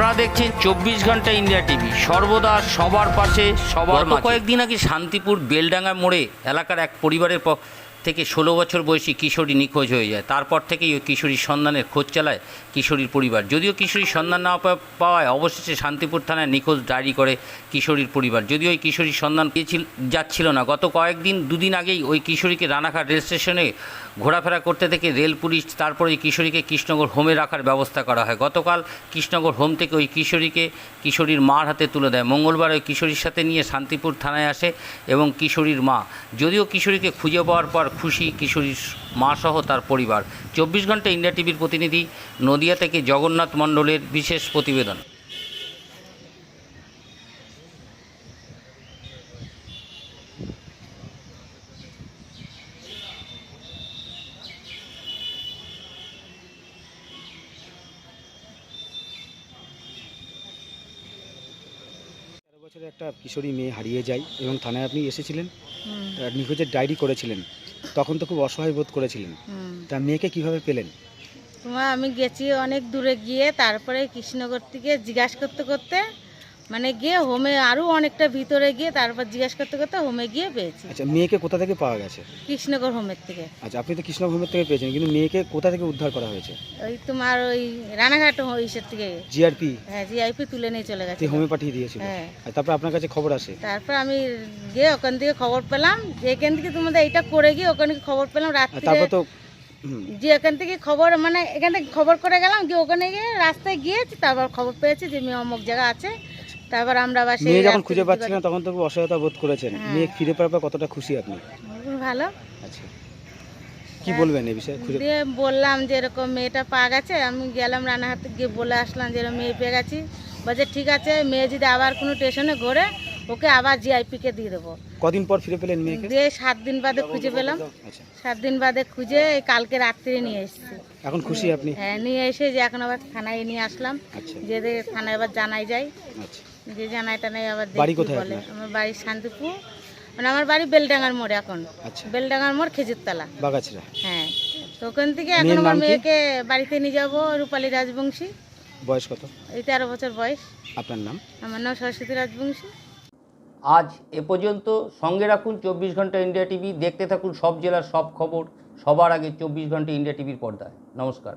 আপনারা দেখছেন চব্বিশ ঘণ্টা ইন্ডিয়া টিভি। সর্বদা সবার পাশে সবার কয়েকদিন আগে শান্তিপুর বেলডাঙ্গা মোড়ে এলাকার এক পরিবারের থেকে ষোলো বছর বয়সী কিশোরী নিখোঁজ হয়ে যায়। তারপর থেকেই ওই কিশোরীর সন্ধানের খোঁজ চালায় কিশোরীর পরিবার। যদিও কিশোরীর সন্ধান না পাওয়ায় অবশেষে শান্তিপুর থানায় নিখোঁজ ডায়েরি করে কিশোরীর পরিবার। যদিও ওই কিশোরীর সন্ধান পেয়েছিল যাচ্ছিল না। গত কয়েকদিন, দুদিন আগেই ওই কিশোরীকে রানাঘাট রেল স্টেশনে ঘোরাফেরা করতে থেকে রেল পুলিশ তারপরে ওই কিশোরীকে কৃষ্ণনগর হোমে রাখার ব্যবস্থা করা হয়। গতকাল কৃষ্ণনগর হোম থেকে ওই কিশোরীকে কিশোরীর মার হাতে তুলে দেয়। মঙ্গলবার ওই কিশোরীর সাথে নিয়ে শান্তিপুর থানায় আসে এবং কিশোরীর মা। যদিও কিশোরীকে খুঁজে পাওয়ার পর খুশি কিশোরীর মা সহ তার পরিবার। চব্বিশ ঘণ্টা ইন্ডিয়া টিভির প্রতিনিধি, নদিয়া থেকে জগন্নাথ মণ্ডলের বিশেষ প্রতিবেদন। বছরের একটা কিশোরী মেয়ে হারিয়ে যায় এবং থানায় আপনি এসেছিলেন? নিখোঁজের ডায়েরি করেছিলেন। তখন তো খুব অসহায় বোধ করেছিলেন। তা মেয়েকে কীভাবে পেলেন? আমি গেছি অনেক দূরে গিয়ে তারপরে কৃষ্ণনগর থেকে জিজ্ঞাসা করতে করতে মানে গিয়ে হোমে আরও অনেকটা ভিতরে গিয়ে তারপর জিজ্ঞাসা করতে করতে হোমে গিয়ে পেয়েছি। আচ্ছা মেয়েকে কোথা থেকে পাওয়া গেছে? কৃষ্ণনগর হোমের থেকে। আচ্ছা আপনি তো কৃষ্ণভূমের থেকে পেয়েছেন কিন্তু মেয়েকে কোথা থেকে উদ্ধার করা হয়েছে? ওই তোমার ওই রানাঘাট ইসের থেকে। জিআরপি হ্যাঁ জিআইপি তুলে নিয়ে চলে গেছে। হোমে পাঠিয়ে দিয়েছিল। হ্যাঁ। তারপর আপনার কাছে খবর আসে? তারপর আমি গিয়ে ওখান থেকে খবর পেলাম যে এখান থেকে তোমাদের এইটা করে গিয়ে ওখানে খবর পেলাম রাত্রে তারপর তো যে এখান থেকে খবর মানে এখান থেকে খবর করে গেলাম গিয়ে ওখানে গিয়ে রাস্তায় গিয়েছি তারপর খবর পেয়েছি যে মেয়ে অমুক জায়গা আছে। তারপর আমরা আবার সেই মেয়ে যখন খুঁজে পাচ্ছিলেন তখন তো খুব অসহায়তা বোধ করেছেন। হ্যাঁ। মেয়ে ফিরে পাওয়ার পর কতটা খুশি আপনি। ভালো। আচ্ছা। কি বলবেন এই বিষয়ে? খুঁজে দিয়ে বললাম যে এরকম মেয়েটা পাওয়া গেছে আমি গেলাম রানাঘাটে গিয়ে বলে আসলাম যে এরকম মেয়ে পেয়ে গেছি। বলছে ঠিক আছে মেয়ে যদি আবার কোনো স্টেশনে ঘোরে ওকে আবার জিআইপিকে দিয়ে দেবো। কদিন পর ফিরে পেলেন মেয়েকে? দিয়ে সাত দিন বাদে খুঁজে পেলাম। আচ্ছা। সাত দিন বাদে খুঁজে এই কালকে রাত্রে নিয়ে এসেছি। এখন খুশি আপনি? হ্যাঁ নিয়ে এসে যে এখন আবার থানায় নিয়ে আসলাম। আচ্ছা। যে থানায় আবার জানাই যায়। আচ্ছা। যে জানাই টানাই আবার বাড়ি কোথায় বলে। আমার বাড়ি শান্তিপুর। মানে আমার বাড়ি বেলডাঙ্গার মোড়ে এখন। আচ্ছা। বেলডাঙ্গার মোড় খেজুরতলা। বাগাছড়া হ্যাঁ। তো ওখান থেকে এখন আমার মেয়েকে বাড়িতে নিয়ে যাব রূপালী রাজবংশী। বয়স কত? এই তেরো বছর বয়স। আপনার নাম? আমার নাম সরস্বতী রাজবংশী। আজ এ পর্যন্ত সঙ্গে রাখুন চব্বিশ ঘণ্টা ইন্ডিয়া টিভি। দেখতে থাকুন সব জেলার সব খবর। সবার আগে চব্বিশ ঘণ্টা ইন্ডিয়া টিভির পর্দায়। নমস্কার।